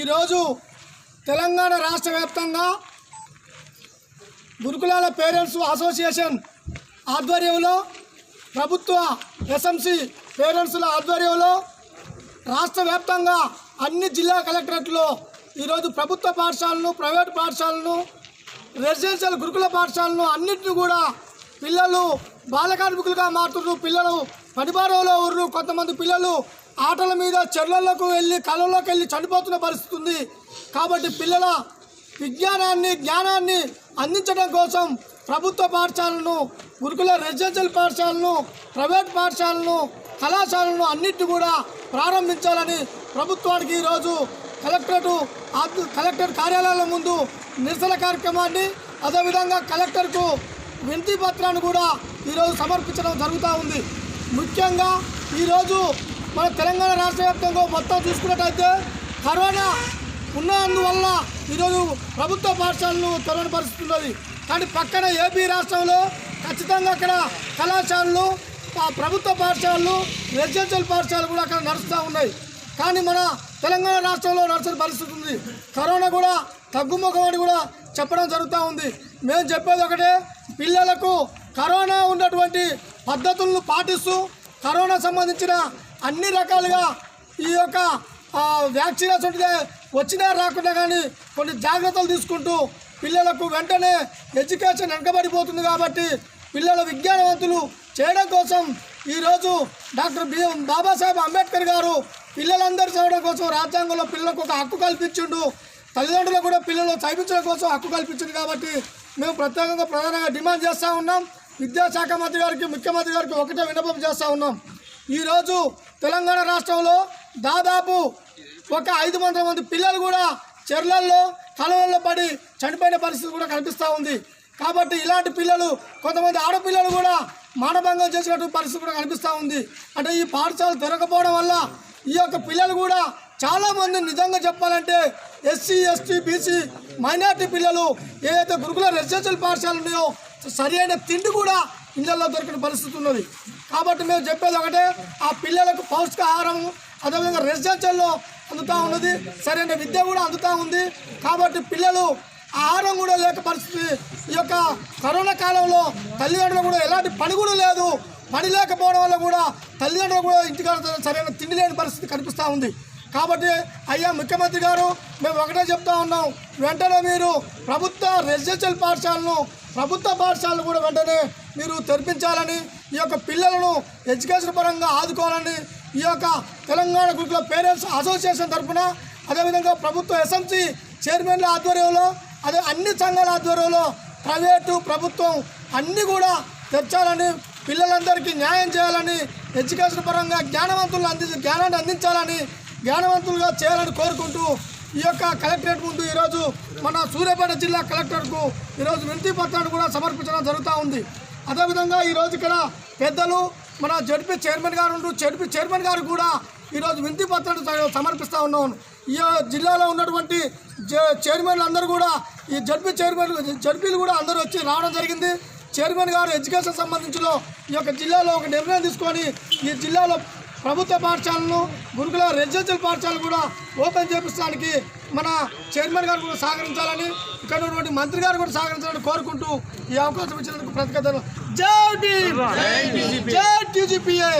ఈరోజు తెలంగాణ రాష్ట్ర వ్యాప్తంగా గురుకులాల పేరెంట్స్ అసోసియేషన్ ఆధ్వర్యంలో ప్రభుత్వ ఎస్ఎంసి పేరెంట్స్ల ఆధ్వర్యంలో రాష్ట్ర వ్యాప్తంగా అన్ని జిల్లా కలెక్టరేట్లో ఈరోజు ప్రభుత్వ పాఠశాలను ప్రైవేట్ పాఠశాలను రెసిడెన్షియల్ గురుకుల పాఠశాలను అన్నింటినీ కూడా పిల్లలు బాల కార్మికులుగా మారుతున్నారు. పిల్లలు పనిభారంలో ఉన్నారు. కొంతమంది పిల్లలు ఆటల మీద చెర్లలోకి వెళ్ళి కళ్ళలోకి వెళ్ళి చనిపోతున్న పరిస్థితి ఉంది. కాబట్టి పిల్లల విజ్ఞానాన్ని జ్ఞానాన్ని అందించడం కోసం ప్రభుత్వ పాఠశాలను గురుకుల రెసిడెన్షియల్ పాఠశాలను ప్రైవేట్ పాఠశాలను కళాశాలను అన్నిటి కూడా ప్రారంభించాలని ప్రభుత్వానికి ఈరోజు కలెక్టరేటు కలెక్టర్ కార్యాలయాల ముందు నిరసన కార్యక్రమాన్ని అదేవిధంగా కలెక్టర్కు వినతి పత్రాన్ని కూడా ఈరోజు సమర్పించడం జరుగుతూ ఉంది. ముఖ్యంగా ఈరోజు మన తెలంగాణ రాష్ట్ర వ్యాప్తంగా మొత్తం చూసుకున్నట్టయితే కరోనా ఉన్నందువల్ల ఈరోజు ప్రభుత్వ పాఠశాలను తెరవని పరిస్థితి ఉన్నది. కానీ పక్కన ఏపీ రాష్ట్రంలో ఖచ్చితంగా అక్కడ కళాశాలలు ప్రభుత్వ పాఠశాలలు రెసిడెన్షియల్ పాఠశాలలు కూడా అక్కడ నడుస్తూ ఉన్నాయి. కానీ మన తెలంగాణ రాష్ట్రంలో నడిచిన పరిస్థితి ఉంది. కరోనా కూడా తగ్గుముఖం అని కూడా చెప్పడం జరుగుతూ ఉంది. మేము చెప్పేది ఒకటే పిల్లలకు కరోనా ఉన్నటువంటి పద్ధతులను పాటిస్తూ కరోనా సంబంధించిన అన్ని రకాలుగా ఈ యొక్క వ్యాక్సిన్ వ్యాక్సినేషన్ ఉంటే వచ్చినా రాకుండా కానీ కొన్ని జాగ్రత్తలు తీసుకుంటూ పిల్లలకు వెంటనే ఎడ్యుకేషన్ వెనకబడిపోతుంది కాబట్టి పిల్లల విజ్ఞానవంతులు చేయడం కోసం ఈరోజు డాక్టర్ బి బాబాసాహెబ్ అంబేద్కర్ గారు పిల్లలందరూ చదవడం కోసం రాజ్యాంగంలో పిల్లలకు ఒక హక్కు కల్పించిండు. తల్లిదండ్రులు కూడా పిల్లలు చదివించడం కోసం హక్కు కల్పించింది కాబట్టి మేము ప్రత్యేకంగా ప్రధానంగా డిమాండ్ చేస్తూ ఉన్నాం. విద్యాశాఖ మంత్రి గారికి ముఖ్యమంత్రి గారికి ఒకటే విన్నపం చేస్తూ ఉన్నాం. ఈరోజు తెలంగాణ రాష్ట్రంలో దాదాపు ఒక ఐదు వందల మంది పిల్లలు కూడా చెర్లల్లో కలవల్లో పడి చనిపోయిన పరిస్థితి కూడా కనిపిస్తూ ఉంది. కాబట్టి ఇలాంటి పిల్లలు కొంతమంది ఆడపిల్లలు కూడా మానభంగం చేసినటువంటి పరిస్థితి కూడా కనిపిస్తూ ఉంది. అంటే ఈ పాఠశాల దొరకపోవడం వల్ల ఈ యొక్క పిల్లలు కూడా చాలామంది నిజంగా చెప్పాలంటే ఎస్సీ ఎస్టీ బీసీ మైనార్టీ పిల్లలు ఏదైతే గురుకుల రెసిడెన్షియల్ పాఠశాలలు ఉన్నాయో సరి అయిన తిండి కూడా ఇళ్ళలో దొరికిన పరిస్థితి ఉన్నది. కాబట్టి మేము చెప్పేది ఒకటే ఆ పిల్లలకు పౌష్టికాహారం అదేవిధంగా రెసిడెన్షియల్లో అందుతూ ఉన్నది. సరైన విద్య కూడా అందుతూ ఉంది. కాబట్టి పిల్లలు ఆహారం కూడా లేక పరిస్థితి ఈ యొక్క కరోనా కాలంలో తల్లిదండ్రులు కూడా ఎలాంటి పని కూడా లేదు. పని లేకపోవడం వల్ల కూడా తల్లిదండ్రులు కూడా ఇంటికాడ సరైన తిండి లేని పరిస్థితి కనిపిస్తూ ఉంది. కాబట్టి అయ్యా ముఖ్యమంత్రి గారు మేము ఒకటే చెప్తా ఉన్నాం. వెంటనే మీరు ప్రభుత్వ రెసిడెన్షియల్ పాఠశాలను ప్రభుత్వ పాఠశాలను కూడా వెంటనే మీరు తెరిపించాలని ఈ యొక్క పిల్లలను ఎడ్యుకేషన్ పరంగా ఆదుకోవాలని ఈ యొక్క తెలంగాణ గురుకుల పేరెంట్స్ అసోసియేషన్ తరఫున అదేవిధంగా ప్రభుత్వ ఎస్ఎంసి చైర్మన్ల ఆధ్వర్యంలో అదే అన్ని సంఘాల ఆధ్వర్యంలో ప్రైవేటు ప్రభుత్వం అన్నీ కూడా తెచ్చాలని పిల్లలందరికీ న్యాయం చేయాలని ఎడ్యుకేషన్ పరంగా జ్ఞానవంతులను అంది జ్ఞానాన్ని అందించాలని జ్ఞానవంతులుగా చేయాలని కోరుకుంటూ ఈ యొక్క కలెక్టరేట్ ముందు ఈరోజు మన సూర్యాపేట జిల్లా కలెక్టర్కు ఈరోజు వినతి పత్రాన్ని కూడా సమర్పించడం జరుగుతూ ఉంది. అదేవిధంగా ఈరోజు ఇక్కడ పెద్దలు మన జడ్పీ చైర్మన్ గారు ఉంటూ జడ్పీ చైర్మన్ గారు కూడా ఈరోజు వినతి పత్రాన్ని సమర్పిస్తూ ఉన్నాను ఈ జిల్లాలో ఉన్నటువంటి జ- చైర్మన్లు అందరూ కూడా ఈ జడ్పీ చైర్మన్ జడ్పీలు కూడా అందరూ వచ్చి రావడం జరిగింది. చైర్మన్ గారు ఎడ్యుకేషన్ సంబంధించిలో ఈ యొక్క జిల్లాలో ఒక నిర్ణయం తీసుకొని ఈ జిల్లాలో ప్రభుత్వ పాఠశాలను గురుకుల రెసిడెన్షియల్ పాఠశాలను కూడా ఓపెన్ చేపించడానికి మన చైర్మన్ గారు కూడా సహకరించాలని ఇక్కడ ఉన్నటువంటి మంత్రి గారు కూడా సహకరించాలని కోరుకుంటూ ఈ అవకాశం ఇచ్చినందుకు ప్రతిగత జై భీమ్! జై టీజీపీఏ!